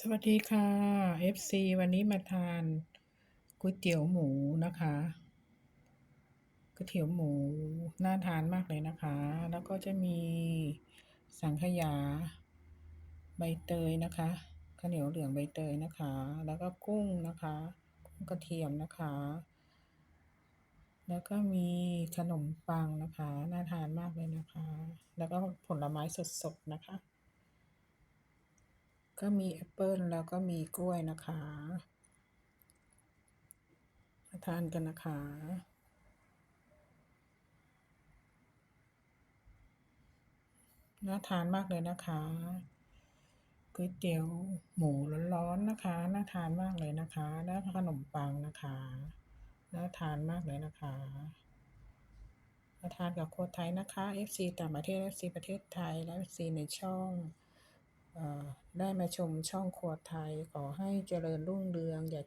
สวัสดีค่ะ FC วันนี้มาทานก๋วยเตี๋ยวหมูนะคะก๋วยเตี๋ยวหมูน่าทานมากเลยนะคะ แล้วก็จะมีสังขยา ใบเตยนะคะข้าวเหนียวเหลืองใบเตยนะคะ แล้วก็กุ้งนะคะกุ้งกระเทียมนะคะ แล้วก็มีขนมปังนะคะ น่าทานมากเลยนะคะ แล้วก็ผลไม้สดๆนะคะ ก็มีแอปเปิลแล้วก็มีกล้วยนะคะมาทานกันนะคะน่าทานมากเลยนะคะก๋วยเตี๋ยวหมูร้อนๆนะคะ น่าทานมากเลยนะคะ แล้วขนมปังนะคะ น่าทานมากเลยนะคะมาทานกับโค้ดไทยนะคะ FC ต่างประเทศ FC ประเทศไทยและ FC ในช่อง ได้มาชมช่องครัวไทยขอให้เจริญรุ่งเรืองอย่า